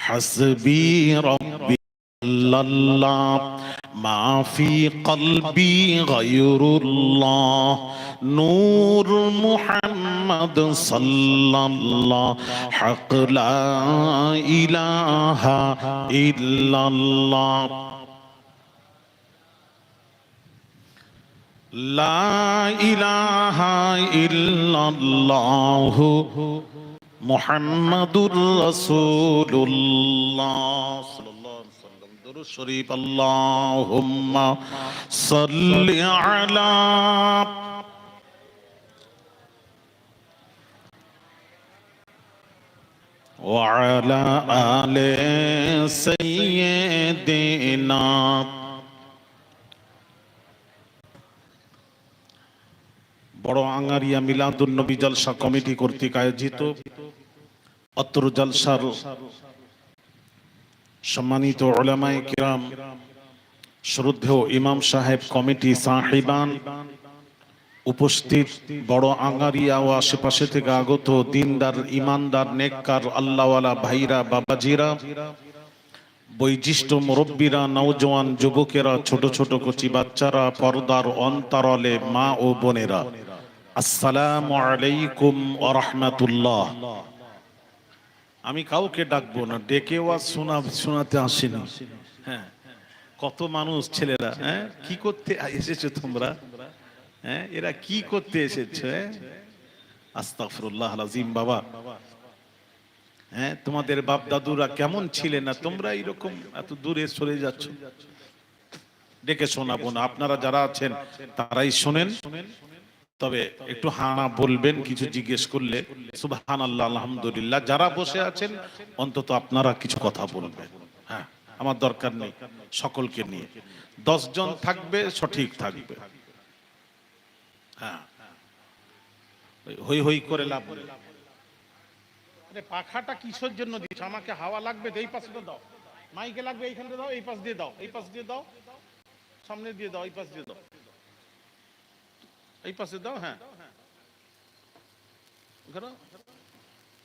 حسبي ربي الله. ما في قلبي غير الله. نور محمد صلى الله. حق لا إله إلا الله. لا إله إلا الله. মোহাম্মদুর রসুল্লাহ দুরুদ শরীফ আল্লাহুম্মা সাল্লি আলা وعلى آل سيدنا বড় আঙ্গারিয়া মিলাদুন নবী জলসা কমিটি কর্তৃক আয়োজিত অত্র জলসার সম্মানিত ওলামায়ে কিরাম, শ্রদ্ধেয় ইমাম সাহেব, কমিটি সাহিবান উপস্থিত, বড় আঙ্গারিয়া ও আশেপাশে থেকে আগত দিনদার, ইমানদার, নেককার, আল্লাহওয়ালা ভাইরা, বাবাজিরা, বৈশিষ্ট্য মুরব্বীরা, নওজোয়ান যুবকেরা, ছোট ছোট কচি বাচ্চারা, পর্দার অন্তরালে মা ও বোনেরা। আসসালামু আলাইকুম ওয়া রাহমাতুল্লাহ। আমি কাউকে ডাকবো না ডেকেও আর শোনা, শোনাতে আসি না হ্যাঁ কত মানুষ ছেলেরা হ্যাঁ কি করতে এসেছ তোমরা? হ্যাঁ এরা কি করতে এসেছ? আস্তাগফিরুল্লাহ আলাজিম বাবা। হ্যাঁ তোমাদের বাপ দাদুরা কেমন ছিলেন না? তোমরা এরকম এত দূরে সরে যাচ্ছ। ডেকে শোনাবো না। আপনারা যারা আছেন, তারাই শোনেন। তবে একটু হানা বলবেন, কিছু জিজ্ঞেস করলে। সুবহান আল্লাহ আলহামদুলিল্লাহ। যারা বসে আছেন, অন্তত আপনারা কিছু কথা বলবেন। হ্যাঁ আমার দরকার নেই সকলকে নিয়ে। জন থাকবে, সঠিক থাকবে। হ্যাঁ। হই হই করে লাভ। আরে, পাখাটা কিসের জন্য দিচ্ছ আমাকে হাওয়া লাগবে এই পাশটা দাও। মাইকে লাগবে এইখানটা দাও, এই পাশ দিয়ে দাও, এই পাশ দিয়ে দাও। সামনে দিয়ে দাও, এই পাশ দিয়ে দাও। এই পাশে দাও হ্যাঁ। ঘোরো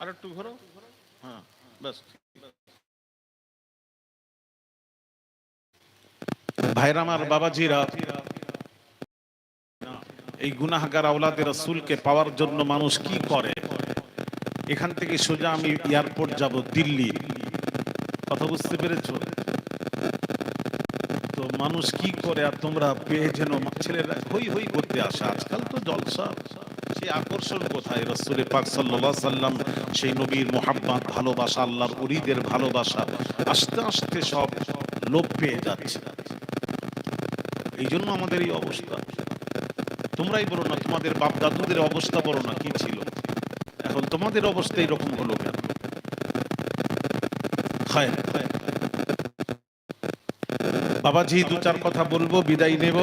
আর একটু ঘোরো হ্যাঁ ব্যাস। ভাইরা আমার বাবাজিরা, এই গুনাহগার আওলাদের রাসূলকে পাওয়ার জন্য মানুষ কি করে? এখান থেকে সোজা আমি এয়ারপোর্ট যাব, দিল্লি। কথা বুঝতে পেরেছ? মানুষ কি করে আর তোমরা পেয়ে যেন ছেলেরা? হই হই করতে আসে। আজকাল তো জলসা। সেই আকর্ষণ কোথায়? রসুলের পাক সাল্লাহ সাল্লাম সেই নবীর মোহাব্বত, ভালোবাসা, আল্লাহর উরিদের ভালোবাসা, আস্তে আস্তে সব লোপ পেয়ে যাচ্ছে। এই জন্য আমাদের এই অবস্থা। তোমরাই বলো না, তোমাদের বাপ দাদুদের অবস্থা বলো না, কি ছিল? এখন তোমাদের অবস্থা এরকম হলো কেন? হায় হায়। বাবাজি, দু চার কথা বলব, বিদায় নেব।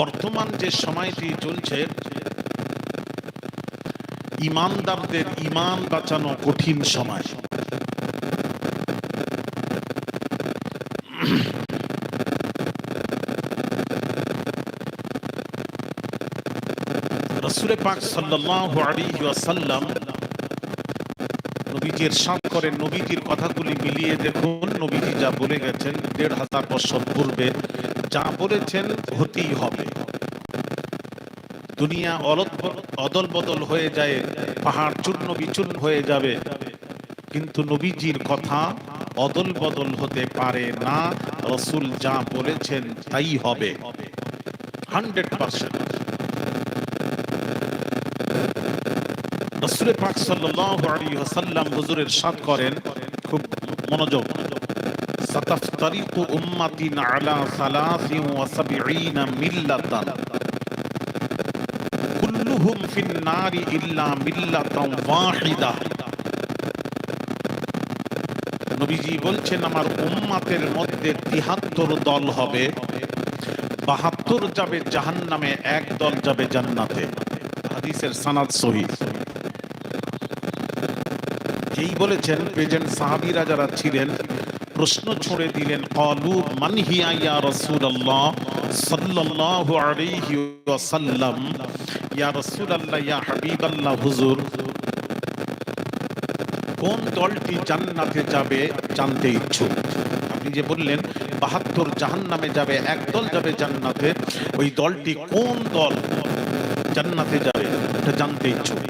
বর্তমান যে সময়টি চলছে, ইমানদারদের ইমান বাঁচানো কঠিন সময়। রসুরে পাক আলাইহি ওয়াসাল্লাম নবীজির সাত করে নবীজির কথাগুলি মিলিয়ে দেখুন, নবীজি যা বলে গেছেন দেড় হাজার বছর পূর্বে, যা বলেছেন হতেই হবে। দুনিয়া অদল বদল হয়ে যায়, পাহাড় চূর্ণ বিচূর্ণ হয়ে যাবে। কিন্তু নবীজির কথা অদল বদল হতে পারে না, রসুল যা বলেছেন তাই হবে। Hundred percent. রসুল পাক ওয়াসাল্লাম হুজুরের সাথ করেন, খুব মনোযোগ। সাতাফতারিকু উম্মাতিন আলা সালাসিন ওয়া সাবঈনা মিল্লাতান। কুল্লুহুম ফিন নারি ইল্লা মিল্লাতান ওয়াহিদা। নবীজি বলছেন, আমার উম্মাতের মধ্যে তিহাত্তর দল হবে। বাহাত্তর যাবে জাহান্নামে, এক দল যাবে জান্নাতে। হাদিসের সানাদ সহি। যেই বলেছেন, প্রেজেন্ট সাহাবীরা যারা ছিলেন, প্রশ্ন ছড়ে দিলেন, কলু মান হিয়া ইয়া রাসূলুল্লাহ সাল্লাল্লাহু আলাইহি ওয়াসাল্লাম? ইয়া রাসূলুল্লাহ, ইয়া হাবিবাল্লাহ, হুজুর, কোন দলটি জান্নাতে যাবে জানতে ইচ্ছুক? আপনি যে বললেন, বাহাত্তর জাহান্নামে যাবে, এক দল যাবে জান্নাতে, ওই দলটি কোন দল জান্নাতে যাবে, এটা জানতে ইচ্ছুক।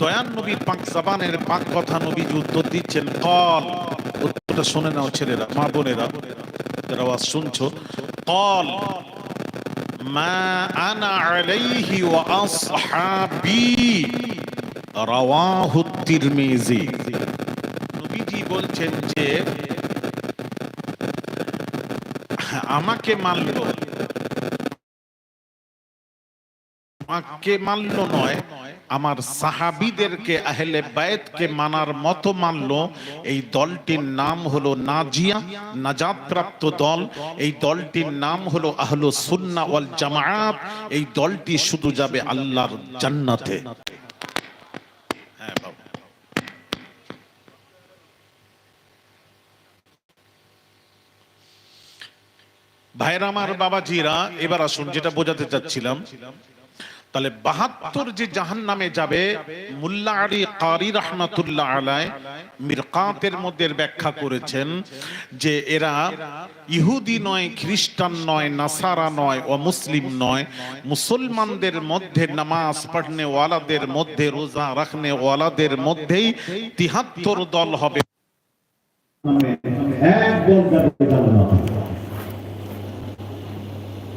দয়ান নবীর পাক জাবানের পাক কথা নবী যে উত্তর দিচ্ছেন, কল। উত্তরটা শুনে নাও ছেলেরা, মা বোনেরা, যারা আওয়াজ শুনছো, কল, মা আনা আলাইহি ওয়া আসহাবি রাওয়াহু তিরমিজি। নবীজি বলছেন যে, আমাকে মানলো। আমাকে মানলো নয় আমার সাহাবিদেরকে আহলে বায়েতকে মানার মতো মানলো। এই দলটির নাম হলো নাজিয়া নাজাত প্রাপ্ত দল। এই দলটির নাম হলো আহলো সুন্না ওয়াল জামায়াত এই দলটি শুধু যাবে আল্লাহর জান্নাতে। হ্যাঁ বাবা। ভাইরা আমার বাবাজিরা এবার আসুন যেটা বোঝাতে চাচ্ছিলাম। তাহলে বাহাত্তর যে জাহান নামে যাবে, মুল্লা কারি রহমাতুল্লাহ আলাই মিরকাতের মধ্যে ব্যাখ্যা করেছেন যে এরা ইহুদি নয়, খ্রিস্টান নয়, নাসারা নয় ও মুসলিম নয়। মুসলমানদের মধ্যে নামাজ পড়নে ওয়ালাদের মধ্যে, রোজা রাখনে ওয়ালাদের মধ্যেই তিহাত্তর দল হবে।